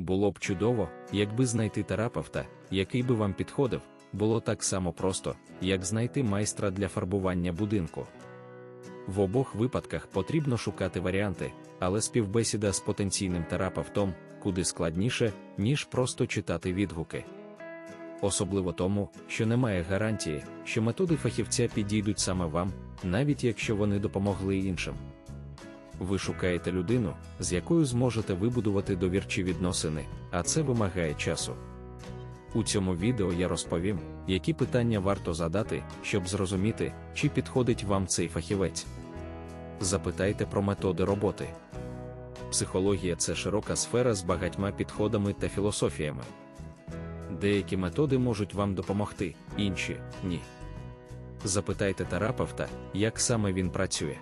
Було б чудово, якби знайти терапевта, який би вам підходив, було так само просто, як знайти майстра для фарбування будинку. В обох випадках потрібно шукати варіанти, але співбесіда з потенційним терапевтом куди складніше, ніж просто читати відгуки. Особливо тому, що немає гарантії, що методи фахівця підійдуть саме вам, навіть якщо вони допомогли іншим. Ви шукаєте людину, з якою зможете вибудувати довірчі відносини, а це вимагає часу. У цьому відео я розповім, які питання варто задати, щоб зрозуміти, чи підходить вам цей фахівець. Запитайте про методи роботи. Психологія це широка сфера з багатьма підходами та філософіями. Деякі методи можуть вам допомогти, інші ні. Запитайте терапевта, як саме він працює.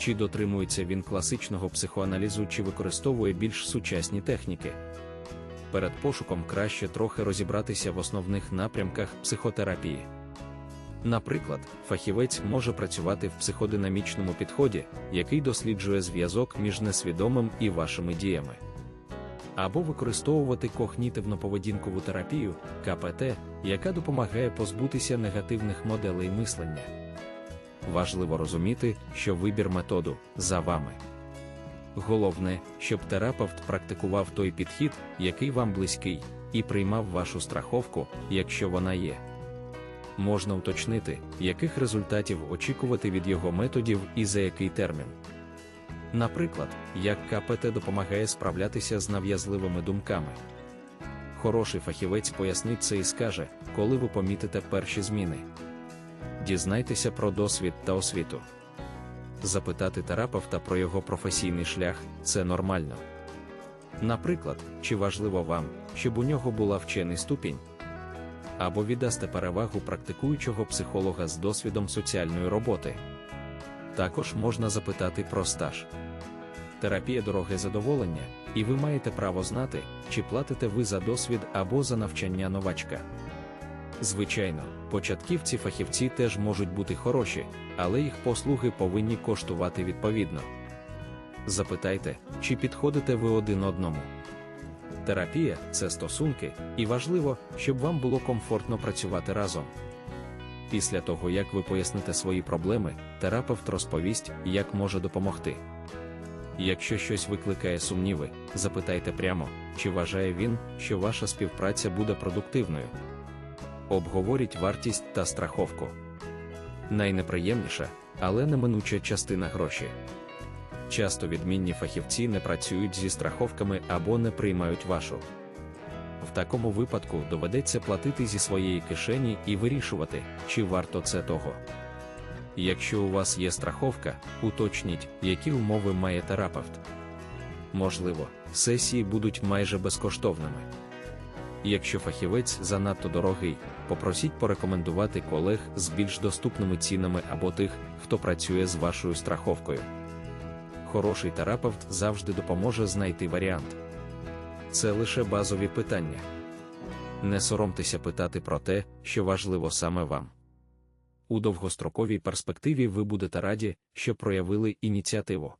Чи дотримується він класичного психоаналізу, чи використовує більш сучасні техніки. Перед пошуком краще трохи розібратися в основних напрямках психотерапії. Наприклад, фахівець може працювати в психодинамічному підході, який досліджує зв'язок між несвідомим і вашими діями. Або використовувати когнітивно-поведінкову терапію КПТ, яка допомагає позбутися негативних моделей мислення. Важливо розуміти, що вибір методу за вами. Головне, щоб терапевт практикував той підхід, який вам близький, і приймав вашу страховку, якщо вона є. Можна уточнити, яких результатів очікувати від його методів і за який термін. Наприклад, як КПТ допомагає справлятися з нав'язливими думками. Хороший фахівець пояснить це і скаже, коли ви помітите перші зміни. Дізнайтеся про досвід та освіту. Запитати терапевта про його професійний шлях це нормально. Наприклад, чи важливо вам, щоб у нього була вчений ступінь, або віддасте перевагу практикуючого психолога з досвідом соціальної роботи. Також можна запитати про стаж. Терапія дороге задоволення, і ви маєте право знати, чи платите ви за досвід або за навчання новачка. Звичайно, початківці фахівці теж можуть бути хороші, але їх послуги повинні коштувати відповідно. Запитайте, чи підходите ви один одному. Терапія це стосунки, і важливо, щоб вам було комфортно працювати разом. Після того, як ви поясните свої проблеми, терапевт розповість, як може допомогти. Якщо щось викликає сумніви, запитайте прямо, чи вважає він, що ваша співпраця буде продуктивною. Обговоріть вартість та страховку. Найнеприємніша, але неминуча частина гроші. Часто відмінні фахівці не працюють зі страховками або не приймають вашу. В такому випадку доведеться платити зі своєї кишені і вирішувати, чи варто це того. Якщо у вас є страховка, уточніть, які умови має терапевт. Можливо, сесії будуть майже безкоштовними. Якщо фахівець занадто дорогий, попросіть порекомендувати колег з більш доступними цінами або тих, хто працює з вашою страховкою. Хороший терапевт завжди допоможе знайти варіант. Це лише базові питання. Не соромтеся питати про те, що важливо саме вам. У довгостроковій перспективі ви будете раді, що проявили ініціативу.